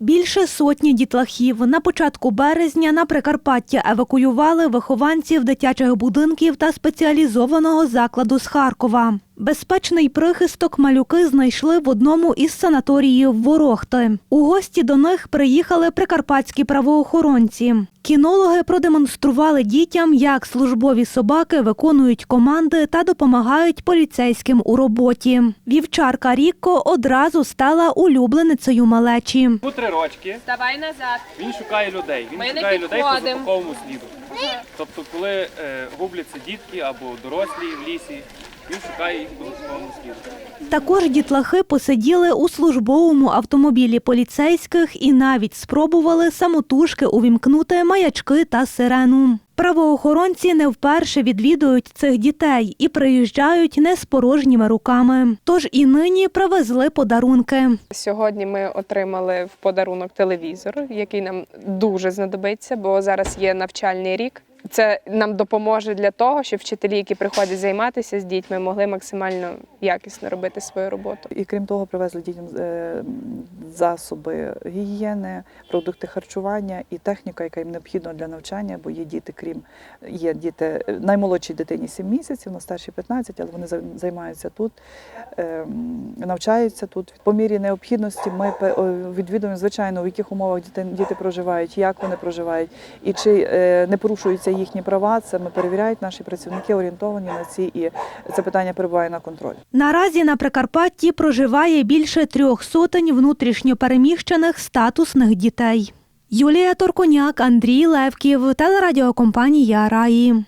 Більше сотні дітлахів на початку березня на Прикарпаття евакуювали вихованців дитячих будинків та спеціалізованого закладу з Харкова. Безпечний прихисток малюки знайшли в одному із санаторіїв Ворохти. У гості до них приїхали прикарпатські правоохоронці. Кінологи продемонстрували дітям, як службові собаки виконують команди та допомагають поліцейським у роботі. Вівчарка Рікко одразу стала улюбленицею малечі. Йому три рочки, Давай назад. він шукає людей. Він Ми не шукає людей по запаховому сліду. Тобто, коли е, губляться дітки або дорослі в лісі, він шукає їх по сліду. Також дітлахи посиділи у службовому автомобілі поліцейських і навіть спробували самотужки увімкнути маячки та сирену. Правоохоронці не вперше відвідують цих дітей і приїжджають не з порожніми руками. Тож і нині привезли подарунки. Сьогодні ми отримали в подарунок телевізор, який нам дуже знадобиться, бо зараз є навчальний рік. Це нам допоможе для того, щоб вчителі, які приходять займатися з дітьми, могли максимально якісно робити свою роботу. І крім того, привезли дітям е, засоби гігієни, продукти харчування і техніка, яка їм необхідна для навчання, бо є діти, крім є діти наймолодшій дитині 7 місяців, на старшій 15, але вони займаються тут, е, навчаються тут. По мірі необхідності ми відвідуємо, звичайно, в яких умовах діти, діти проживають, як вони проживають, і чи е, не порушуються їхні права. Це ми перевіряють наші працівники, орієнтовані на ці, і це питання перебуває на контролі. Наразі на Прикарпатті проживає більше трьох сотень внутрішньопереміщених статусних дітей. Юлія Торконяк, Андрій Левків, телерадіокомпанія Раї.